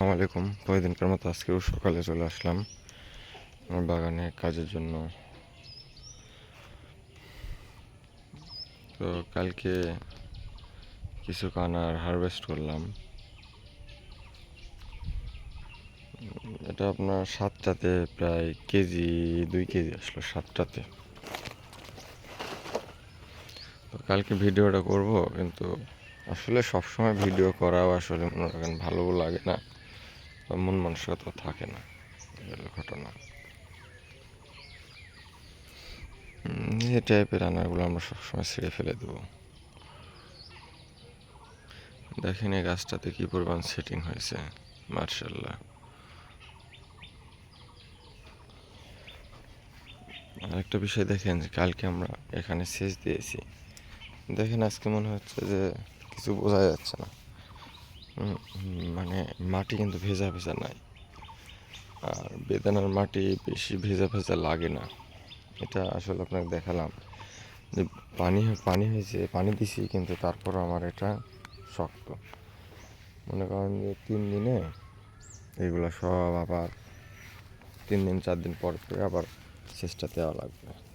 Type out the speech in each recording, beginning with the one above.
আসসালামু আলাইকুম। প্রতিদিনকার মতো আজকেও সকালে চলে আসলাম আমার বাগানে কাজের জন্য। তো কালকে কিছু কানার হারভেস্ট করলাম। এটা আপনার সাতটাতে প্রায় কেজি, দুই কেজি আসলো সাতটাতে। তো কালকে ভিডিওটা করব, কিন্তু আসলে সবসময় ভিডিও করাও আসলে মনে রাখেন ভালো লাগে না। বা মন মানসিকতা থাকে না ঘটনা। এই টাইপের রান্নাগুলো আমরা সবসময় ছেড়ে ফেলে দেবো। দেখেন এই গাছটাতে কি পরিমাণ সেটিং হয়েছে, মার্শাল্লাহ। আরেকটা বিষয় দেখেন যে কালকে আমরা এখানে সেচ দিয়েছি। দেখেন আজকে মনে হচ্ছে যে কিছু বোঝা যাচ্ছে না। মানে মাটি কিন্তু ভেজা ভেজা নাই। আর বেদানার মাটি বেশি ভেজা ভেজা লাগে না। এটা আসলে আপনাকে দেখালাম। যে পানি পানি হয়েছে, পানি দিছি, কিন্তু তারপর আমার এটা শক্ত। মনে করেন যে তিন দিনে এগুলো সব আবার তিন দিন, চার দিন পর পরে আবার চেষ্টা দেওয়া লাগবে।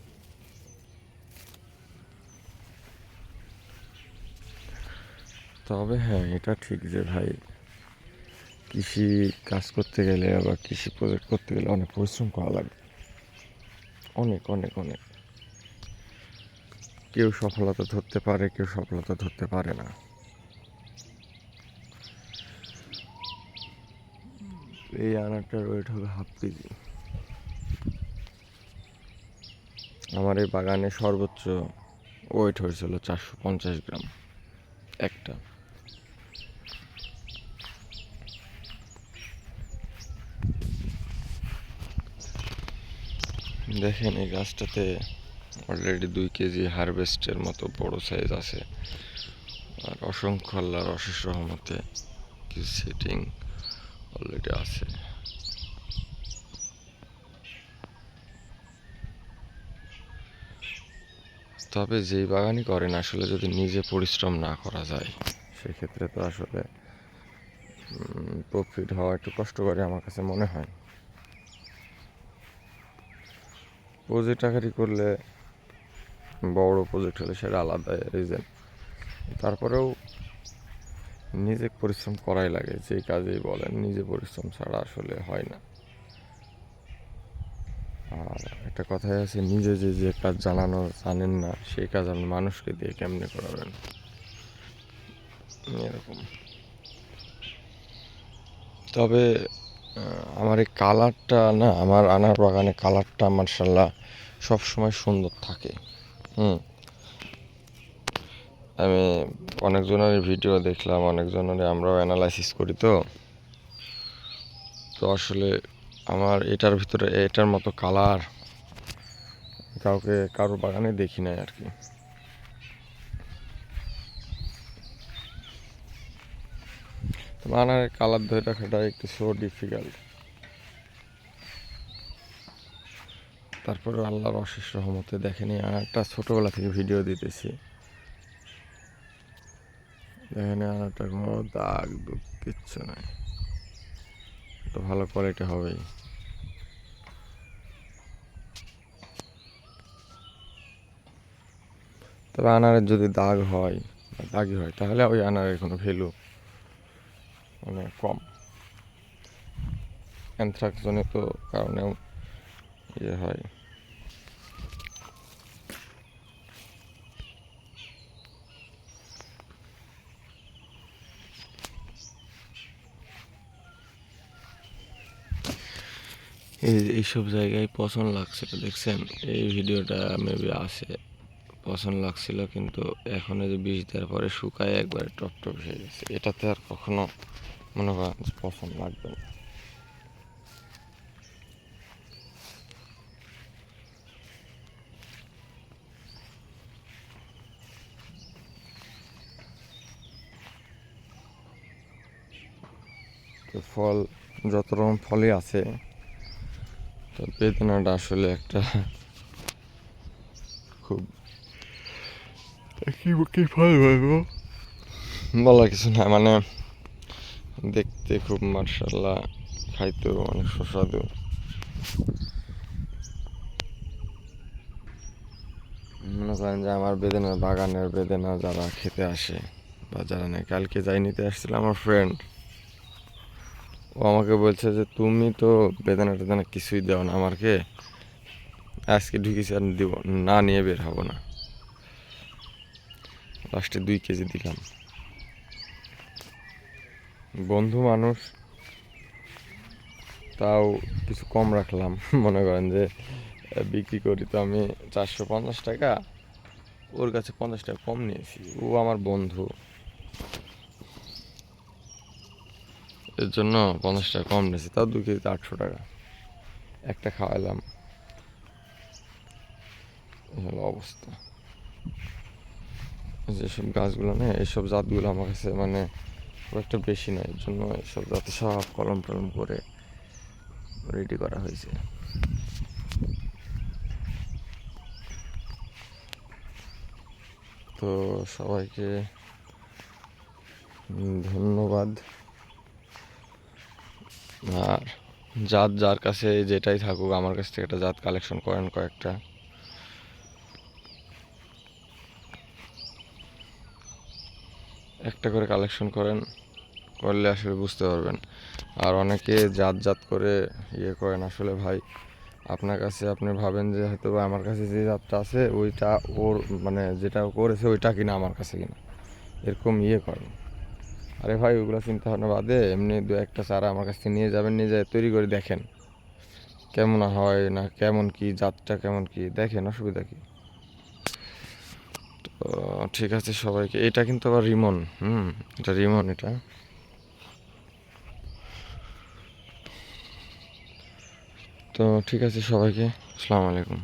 তবে হ্যাঁ এটা ঠিক যে ভাই, কৃষি কাজ করতে গেলে বা কৃষি প্রজেক্ট করতে গেলে অনেক পরিশ্রম করা লাগবে। অনেক অনেক অনেক। কেউ সফলতা ধরতে পারে, কেউ সফলতা ধরতে পারে না। এই আনারটার ওয়েট হবে হাফ কেজি। আমার এই বাগানে সর্বোচ্চ ওয়েট হয়েছিল চারশো পঞ্চাশ গ্রাম। একটা। দেখেন এই গাছটাতে অলরেডি দুই কেজি হারভেস্টের মতো বড় সাইজ আছে। আর অসংখ্য আল্লাহর অশেষ রহমতে কিছু সেটিং অলরেডি আছে। তবে যেই বাগানই করেন, আসলে যদি নিজে পরিশ্রম না করা যায়, সেক্ষেত্রে তো আসলে প্রফিট হওয়া একটু কষ্ট করে আমার কাছে মনে হয়। প্রজেক্ট আকারি করলে বড় প্রজেক্ট হলে সেটা আলাদা রিজন তারপরেও নিজে পরিশ্রম করাই লাগে যেই কাজেই বলেন নিজে পরিশ্রম ছাড়া আসলে হয় না। আর একটা কথাই আছে, নিজে যে যে কাজ জানানো জানেন না, সেই কাজ আপনি মানুষকে দিয়ে কেমনে করাবেন? এরকম। তবে আমার এই কালারটা না, আমার আনার বাগানে কালারটা মার্শাল্লাহ সবসময় সুন্দর থাকে। হুম। আমি অনেকজনের ভিডিও দেখলাম, অনেকজনের আমরাও অ্যানালাইসিস করি তো। তো আসলে আমার এটার ভিতরে, এটার মতো কালার কাউকে কারোর বাগানে দেখি নাই আর কি। বানানের কালার ধরে রাখাটা একটু সো ডিফিকাল্ট তারপরে আল্লাহর অশেষ রহমতে দেখেনি আনারটা ছোটোবেলা থেকে ভিডিও দিতেছি। দেখেনি আনারটা কোনো দাগ দুগ কিচ্ছু নাই। তো ভালো কোয়ালিটি হবেই। তবে আনারের যদি দাগ হয় দাগি হয়, তাহলে ওই আনারের কোনো ভ্যালু মানে কম। অ্যানথ্রাক্স জনিত কারণেও ইয়ে হয়। এই এইসব জায়গায় পছন্দ লাগছিল, দেখছেন? এই ভিডিওটা মেবি আছে পছন্দ লাগছিল কিন্তু এখন যে বিষ দেওয়ার পরে শুকায় একবারে টপ টপ হয়ে গেছে। এটাতে আর কখনো মনে করেন যে পছন্দ লাগবে না। ফল যত রকম ফলই আছে তো বেদনাটা আসলে একটা খুব কি ফল বলব বলার কিছু না মানে দেখতে খুব মার্শাল্লাহ খাইতেও অনেক সুস্বাদু। মনে করেন যে আমার বেদেনা, বাগানের বেদেনা যারা খেতে আসে বা যারা নেই কালকে যাই নিতে আসছিল আমার ফ্রেন্ড ও আমাকে বলছে যে, তুমি তো বেদানা টেদানা কিছুই দাও না আমাকে, আজকে ঢুকেছি আর দিব, না নিয়ে বের হব না। লাস্টে দুই কেজি দিলাম। বন্ধু মানুষ, তাও কিছু কম রাখলাম। মনে করেন যে বিক্রি করি তো আমি চারশো পঞ্চাশ টাকা, ওর কাছে পঞ্চাশ টাকা কম নিয়েছি। ও আমার বন্ধু। এর জন্য পঞ্চাশ টাকা কম নিয়েছি, তাও দু কেজিতে আটশো টাকা। একটা খাওয়ালাম। হলো অবস্থা। যেসব গাছগুলো নেই এইসব জাতগুলো আমার কাছে মানে খুব একটা বেশি নয় এর জন্য এইসব জাতে সব কলম টলম করে রেডি করা হয়েছে। তো সবাইকে ধন্যবাদ। আর জাত যার কাছে যেটাই থাকুক, আমার কাছ থেকে একটা জাত কালেকশন করেন কয়েকটা। একটা করে কালেকশন করেন, করলে আসলে বুঝতে পারবেন। আর অনেকে জাত জাত করে ইয়ে করেন আসলে ভাই, আপনার কাছে আপনি ভাবেন যে হয়তো বা আমার কাছে যে জাতটা আছে, ওইটা ওর মানে যেটা করেছে ওইটা কিনা আমার কাছে কিনা। এরকম ইয়ে করেন। আরে ভাই, ওগুলো চিন্তা ভাবনা বাদে এমনি দু একটা চারা আমার কাছ থেকে নিয়ে যাবেন, নিয়ে যায় তৈরি করে দেখেন। কেমন হয় না কেমন কি, জাতটা কেমন কি, দেখেন অসুবিধা কি। তো ঠিক আছে সবাইকে। এটা কিন্তু আবার রিমন। হুম, এটা রিমন এটা। তো ঠিক আছে সবাইকে, আসসালামু আলাইকুম।